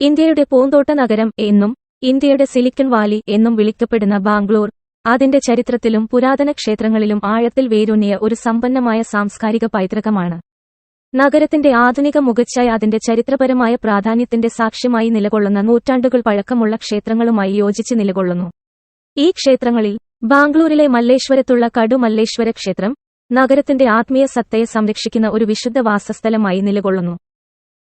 ഇന്ത്യയുടെ പൂന്തോട്ട നഗരം എന്നും ഇന്ത്യയുടെ സിലിക്കൺ വാലി എന്നും വിളിക്കപ്പെടുന്ന ബാംഗ്ലൂർ അതിന്റെ ചരിത്രത്തിലും പുരാതന ക്ഷേത്രങ്ങളിലും ആഴത്തിൽ വേരൂന്നിയ ഒരു സമ്പന്നമായ സാംസ്കാരിക പൈതൃകമാണ്. നഗരത്തിന്റെ ആധുനിക മുഖച്ഛായ അതിന്റെ ചരിത്രപരമായ പ്രാധാന്യത്തിന്റെ സാക്ഷ്യമായി നിലകൊള്ളുന്ന നൂറ്റാണ്ടുകൾ പഴക്കമുള്ള ക്ഷേത്രങ്ങളുമായി യോജിച്ച് നിലകൊള്ളുന്നു. ഈ ക്ഷേത്രങ്ങളിൽ ബാംഗ്ലൂരിലെ മല്ലേശ്വരത്തുള്ള കടു മല്ലേശ്വര ക്ഷേത്രം നഗരത്തിന്റെ ആത്മീയ സത്തയെ സംരക്ഷിക്കുന്ന ഒരു വിശുദ്ധ വാസസ്ഥലമായി നിലകൊള്ളുന്നു.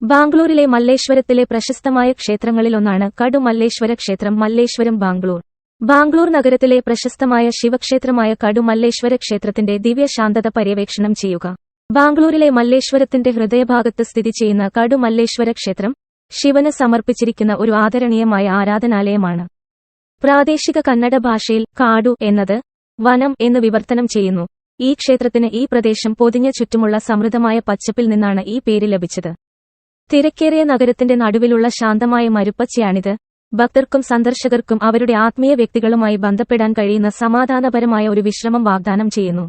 ബാംഗ്ലൂരിലെ മല്ലേശ്വരത്തിലെ പ്രശസ്തമായ ക്ഷേത്രങ്ങളിലൊന്നാണ് കടു മല്ലേശ്വര ക്ഷേത്രം മല്ലേശ്വരം ബാംഗ്ലൂർ. ബാംഗ്ലൂർ നഗരത്തിലെ പ്രശസ്തമായ ശിവക്ഷേത്രമായ കടു മല്ലേശ്വര ക്ഷേത്രത്തിന്റെ ദിവ്യശാന്തത പര്യവേക്ഷണം ചെയ്യുക. ബാംഗ്ലൂരിലെ മല്ലേശ്വരത്തിന്റെ ഹൃദയഭാഗത്ത് സ്ഥിതി ചെയ്യുന്ന കടു മല്ലേശ്വര ക്ഷേത്രം ശിവന് സമർപ്പിച്ചിരിക്കുന്ന ഒരു ആദരണീയമായ ആരാധനാലയമാണ്. പ്രാദേശിക കന്നഡ ഭാഷയിൽ കാടു എന്നത് വനം എന്ന് വിവർത്തനം ചെയ്യുന്നു. ഈ ക്ഷേത്രത്തിന് ഈ പ്രദേശം പൊതിഞ്ഞ ചുറ്റുമുള്ള സമൃദ്ധമായ പച്ചപ്പിൽ നിന്നാണ് ഈ പേര് ലഭിച്ചത്. തിരക്കേറിയ നഗരത്തിന്റെ നടുവിലുള്ള ശാന്തമായ മരുപ്പച്ചയാണിത്. ഭക്തർക്കും സന്ദർശകർക്കും അവരുടെ ആത്മീയ വ്യക്തികളുമായി ബന്ധപ്പെടാൻ കഴിയുന്ന സമാധാനപരമായ ഒരു വിശ്രമം വാഗ്ദാനം ചെയ്യുന്നു.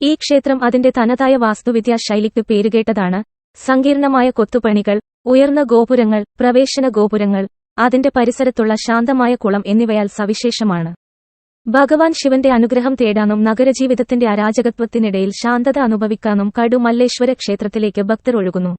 ഈ ക്ഷേത്രം അതിന്റെ തനതായ വാസ്തുവിദ്യാ ശൈലിക്ക് പേരുകേട്ടതാണ്. സങ്കീർണമായ കൊത്തുപണികൾ ഉയർന്ന ഗോപുരങ്ങൾ പ്രവേശന ഗോപുരങ്ങൾ അതിന്റെ പരിസരത്തുള്ള ശാന്തമായ കുളം എന്നിവയാൽ സവിശേഷമാണ്. ഭഗവാൻ ശിവന്റെ അനുഗ്രഹം തേടാനും നഗരജീവിതത്തിന്റെ അരാജകത്വത്തിനിടയിൽ ശാന്തത അനുഭവിക്കാനും കടുമല്ലേശ്വര ക്ഷേത്രത്തിലേക്ക് ഭക്തർ ഒഴുകുന്നു.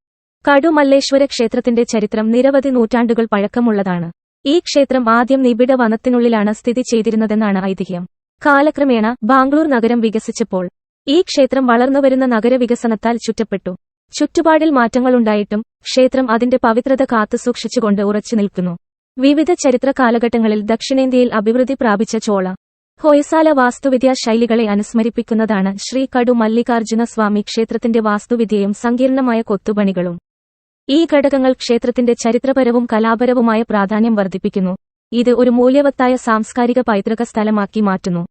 കടു മല്ലേശ്വര ക്ഷേത്രത്തിന്റെ ചരിത്രം നിരവധി നൂറ്റാണ്ടുകൾ പഴക്കമുള്ളതാണ്. ഈ ക്ഷേത്രം ആദ്യം നിബിഡ വനത്തിനുള്ളിലാണ് സ്ഥിതി ചെയ്തിരുന്നതെന്നാണ് ഐതിഹ്യം. കാലക്രമേണ ബാംഗ്ലൂർ നഗരം വികസിച്ചപ്പോൾ ഈ ക്ഷേത്രം വളർന്നുവരുന്ന നഗരവികസനത്താൽ ചുറ്റപ്പെട്ടു. ചുറ്റുപാടിൽ മാറ്റങ്ങളുണ്ടായിട്ടും ക്ഷേത്രം അതിന്റെ പവിത്രത കാത്തുസൂക്ഷിച്ചുകൊണ്ട് ഉറച്ചു നിൽക്കുന്നു. വിവിധ ചരിത്ര കാലഘട്ടങ്ങളിൽ ദക്ഷിണേന്ത്യയിൽ അഭിവൃദ്ധി പ്രാപിച്ച ചോള ഹൊയസാല വാസ്തുവിദ്യാ ശൈലികളെ അനുസ്മരിപ്പിക്കുന്നതാണ് ശ്രീ കടു മല്ലികാർജുന സ്വാമി ക്ഷേത്രത്തിന്റെ വാസ്തുവിദ്യയും സങ്കീർണമായ കൊത്തുപണികളും. ഈ ഘടകങ്ങൾ ക്ഷേത്രത്തിന്റെ ചരിത്രപരവും കലാപരവുമായ പ്രാധാന്യം വർദ്ധിപ്പിക്കുന്നു. ഇത് ഒരു മൂല്യവത്തായ സാംസ്കാരിക പൈതൃക സ്ഥലമാക്കി മാറ്റുന്നു.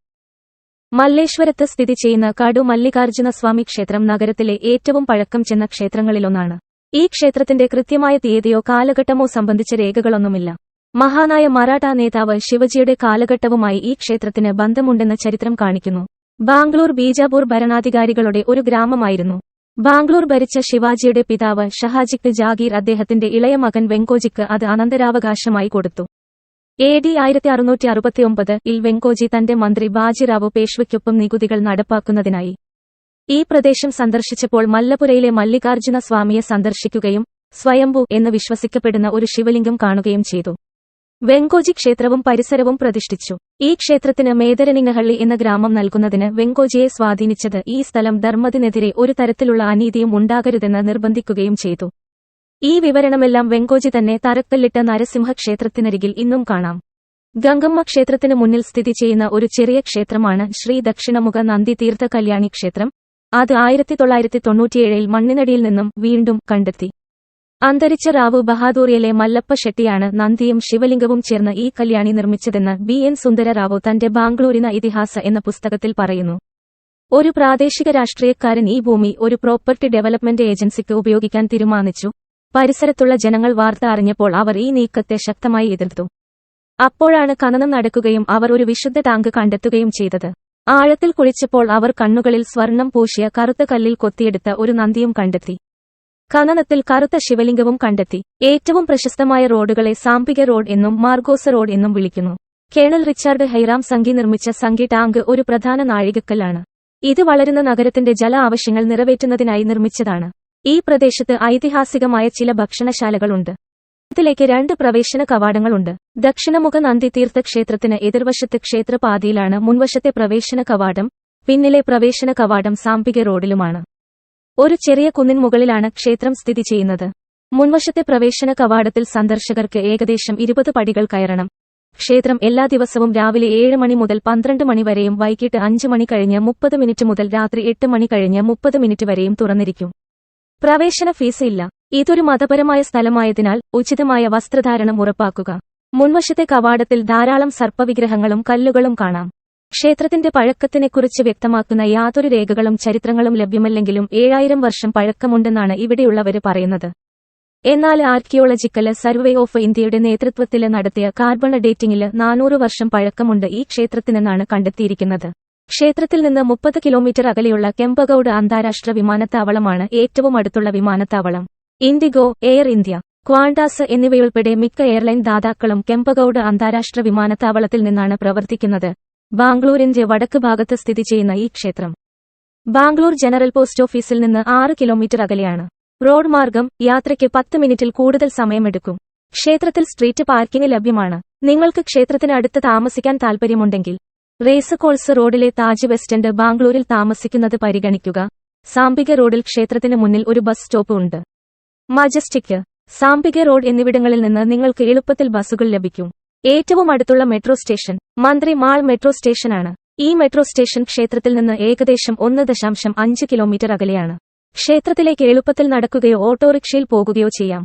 മല്ലേശ്വരത്ത് സ്ഥിതി ചെയ്യുന്ന കടു മല്ലികാർജുന സ്വാമി ക്ഷേത്രം നഗരത്തിലെ ഏറ്റവും പഴക്കം ചെന്ന ക്ഷേത്രങ്ങളിലൊന്നാണ്. ഈ ക്ഷേത്രത്തിന്റെ കൃത്യമായ തീയതിയോ കാലഘട്ടമോ സംബന്ധിച്ച രേഖകളൊന്നുമില്ല. മഹാനായ മറാഠ നേതാവ് ശിവജിയുടെ കാലഘട്ടവുമായി ഈ ക്ഷേത്രത്തിന് ബന്ധമുണ്ടെന്ന ചരിത്രം കാണിക്കുന്നു. ബാംഗ്ലൂർ ബീജാപൂർ ഭരണാധികാരികളുടെ ഒരു ഗ്രാമമായിരുന്നു. ബാംഗ്ലൂർ ഭരിച്ച ശിവാജിയുടെ പിതാവ് ഷഹാജിക്ക് ജാഗീർ അദ്ദേഹത്തിന്റെ ഇളയ മകൻ വെങ്കോജിക്ക് അത് അനന്തരാവകാശമായി കൊടുത്തു. എ ഡി ആയിരത്തി അറുന്നൂറ്റി അറുപത്തിയൊമ്പത് ഇൽ വെങ്കോജി തന്റെ മന്ത്രി ബാജിറാവു പേഷ്വയ്ക്കൊപ്പം നികുതികൾ നടപ്പാക്കുന്നതിനായി ഈ പ്രദേശം സന്ദർശിച്ചപ്പോൾ മല്ലപുരയിലെ മല്ലികാർജുന സ്വാമിയെ സന്ദർശിക്കുകയും സ്വയംഭു എന്ന് വിശ്വസിക്കപ്പെടുന്ന ഒരു ശിവലിംഗം കാണുകയും ചെയ്തു. വെങ്കോജി ക്ഷേത്രവും പരിസരവും പ്രതിഷ്ഠിച്ചു. ഈ ക്ഷേത്രത്തിന് മേദരനിങ്ങഹള്ളി എന്ന ഗ്രാമം നൽകുന്നതിന് വെങ്കോജിയെ സ്വാധീനിച്ചത് ഈ സ്ഥലം ധർമ്മത്തിനെതിരെ ഒരു തരത്തിലുള്ള അനീതിയും ഉണ്ടാകരുതെന്ന് നിർബന്ധിക്കുകയും ചെയ്തു. ഈ വിവരണമെല്ലാം വെങ്കോജി തന്നെ തറക്കല്ലിട്ട നരസിംഹ ക്ഷേത്രത്തിനരികിൽ ഇന്നും കാണാം. ഗംഗമ്മ ക്ഷേത്രത്തിന് മുന്നിൽ സ്ഥിതി ചെയ്യുന്ന ഒരു ചെറിയ ക്ഷേത്രമാണ് ശ്രീ ദക്ഷിണമുഖ നന്ദി തീർത്ഥ കല്യാണി ക്ഷേത്രം. അത് ആയിരത്തി തൊള്ളായിരത്തി തൊണ്ണൂറ്റിയേഴിൽ മണ്ണിനടിയിൽ നിന്നും വീണ്ടും കണ്ടെത്തി. അന്തരിച്ച റാവു ബഹാദൂറിയയിലെ മല്ലപ്പ ഷെട്ടിയാണ് നന്ദിയും ശിവലിംഗവും ചേർന്ന് ഈ കല്യാണി നിർമ്മിച്ചതെന്ന് ബി എൻ സുന്ദര റാവു തന്റെ ബാംഗ്ലൂരിന ഇതിഹാസ എന്ന പുസ്തകത്തിൽ പറയുന്നു. ഒരു പ്രാദേശിക രാഷ്ട്രീയക്കാരൻ ഈ ഭൂമി ഒരു പ്രോപ്പർട്ടി ഡെവലപ്മെന്റ് ഏജൻസിക്ക് ഉപയോഗിക്കാൻ തീരുമാനിച്ചു. പരിസരത്തുള്ള ജനങ്ങൾ വാർത്ത അറിഞ്ഞപ്പോൾ അവർ ഈ നീക്കത്തെ ശക്തമായി എതിർത്തു. അപ്പോഴാണ് ഖനനം നടക്കുകയും അവർ ഒരു വിശുദ്ധ ടാങ്ക് കണ്ടെത്തുകയും ചെയ്തത്. ആഴത്തിൽ കുളിച്ചപ്പോൾ അവർ കണ്ണുകളിൽ സ്വർണം പൂശിയ കറുത്ത കല്ലിൽ കൊത്തിയെടുത്ത ഒരു നന്ദിയും കണ്ടെത്തി. ഖനനത്തിൽ കറുത്ത ശിവലിംഗവും കണ്ടെത്തി. ഏറ്റവും പ്രശസ്തമായ റോഡുകളെ സാമ്പിക റോഡ് എന്നും മാർഗോസ റോഡ് എന്നും വിളിക്കുന്നു. കേണൽ റിച്ചാർഡ് ഹൈറാം സംഘി നിർമ്മിച്ച സംഘി ടാങ്ക് ഒരു പ്രധാന നാഴികക്കല്ലാണ്. ഇത് വളരുന്ന നഗരത്തിന്റെ ജല ആവശ്യങ്ങൾ നിറവേറ്റുന്നതിനായി നിർമ്മിച്ചതാണ്. ഈ പ്രദേശത്ത് ഐതിഹാസികമായ ചില ഭക്ഷണശാലകളുണ്ട്. ഇതിലേക്ക് രണ്ട് പ്രവേശന കവാടങ്ങളുണ്ട്. ദക്ഷിണമുഖ നന്ദി തീർത്ഥ ക്ഷേത്രത്തിന് എതിർവശത്ത് ക്ഷേത്രപാതിയിലാണ് മുൻവശത്തെ പ്രവേശന കവാടം പിന്നിലെ പ്രവേശന കവാടം സാമ്പിക റോഡിലുമാണ്. ഒരു ചെറിയ കുന്നിൻ മുകളിലാണ് ക്ഷേത്രം സ്ഥിതി ചെയ്യുന്നത്. മുൻവശത്തെ പ്രവേശന കവാടത്തിൽ സന്ദർശകർക്ക് ഏകദേശം ഇരുപത് പടികൾ കയറണം. ക്ഷേത്രം എല്ലാ ദിവസവും രാവിലെ ഏഴ് മണി മുതൽ പന്ത്രണ്ട് മണി വരെയും വൈകിട്ട് അഞ്ച് മണി കഴിഞ്ഞ് മുപ്പത് മിനിറ്റ് മുതൽ രാത്രി എട്ട് മണി കഴിഞ്ഞ് മുപ്പത് മിനിറ്റ് വരെയും തുറന്നിരിക്കും. പ്രവേശന ഫീസ് ഇല്ല. ഇതൊരു മതപരമായ സ്ഥലമായതിനാൽ ഉചിതമായ വസ്ത്രധാരണം ഉറപ്പാക്കുക. മുൻവശത്തെ കവാടത്തിൽ ധാരാളം സർപ്പവിഗ്രഹങ്ങളും കല്ലുകളും കാണാം. ക്ഷേത്രത്തിന്റെ പഴക്കത്തിനെക്കുറിച്ച് വ്യക്തമാക്കുന്ന യാതൊരു രേഖകളും ചരിത്രങ്ങളും ലഭ്യമല്ലെങ്കിലും ഏഴായിരം വർഷം പഴക്കമുണ്ടെന്നാണ് ഇവിടെയുള്ളവര് പറയുന്നത്. എന്നാൽ ആർക്കിയോളജിക്കൽ സർവേ ഓഫ് ഇന്ത്യയുടെ നേതൃത്വത്തിൽ നടത്തിയ കാർബൺ ഡേറ്റിംഗിൽ നാനൂറ് വർഷം പഴക്കമുണ്ട് ഈ ക്ഷേത്രത്തിനെന്നാണ് കണ്ടെത്തിയിരിക്കുന്നത്. ക്ഷേത്രത്തിൽ നിന്ന് മുപ്പത് കിലോമീറ്റർ അകലെയുള്ള കെമ്പഗൌഡ് അന്താരാഷ്ട്ര വിമാനത്താവളമാണ് ഏറ്റവും അടുത്തുള്ള വിമാനത്താവളം. ഇൻഡിഗോ എയർ ഇന്ത്യ ക്വാണ്ടാസ് എന്നിവയുൾപ്പെടെ മിക്ക എയർലൈൻ ദാതാക്കളും കെമ്പഗൌഡ് അന്താരാഷ്ട്ര വിമാനത്താവളത്തിൽ നിന്നാണ് പ്രവർത്തിക്കുന്നത്. ബാംഗ്ലൂരിന്റെ വടക്ക് ഭാഗത്ത് സ്ഥിതി ചെയ്യുന്ന ഈ ക്ഷേത്രം. ബാംഗ്ലൂർ ജനറൽ പോസ്റ്റ് ഓഫീസിൽ നിന്ന് ആറ് കിലോമീറ്റർ അകലെയാണ്. റോഡ് മാർഗം യാത്രയ്ക്ക് പത്ത് മിനിറ്റിൽ കൂടുതൽ സമയമെടുക്കും. ക്ഷേത്രത്തിൽ സ്ട്രീറ്റ് പാർക്കിംഗ് ലഭ്യമാണ്. നിങ്ങൾക്ക് ക്ഷേത്രത്തിനടുത്ത് താമസിക്കാൻ താൽപ്പര്യമുണ്ടെങ്കിൽ റേസ് കോൾസ് റോഡിലെ താജ് എൻഡ് ബാംഗ്ലൂരിൽ താമസിക്കുന്നത് പരിഗണിക്കുക. സാമ്പിക റോഡിൽ ക്ഷേത്രത്തിന് മുന്നിൽ ഒരു ബസ് സ്റ്റോപ്പ് ഉണ്ട്. മജസ്റ്റിക് സാമ്പിക റോഡ് എന്നിവിടങ്ങളിൽ നിന്ന് നിങ്ങൾക്ക് എളുപ്പത്തിൽ ബസ്സുകൾ ലഭിക്കും. ഏറ്റവും അടുത്തുള്ള metro station. Mantri mall metro സ്റ്റേഷനാണ്. ഈ മെട്രോ സ്റ്റേഷൻ ക്ഷേത്രത്തിൽ നിന്ന് ഏകദേശം ഒന്ന് ദശാംശം അഞ്ച് കിലോമീറ്റർ അകലെയാണ്. ക്ഷേത്രത്തിലേക്ക് എളുപ്പത്തിൽ നടക്കുകയോ ഓട്ടോറിക്ഷയിൽ പോകുകയോ ചെയ്യാം.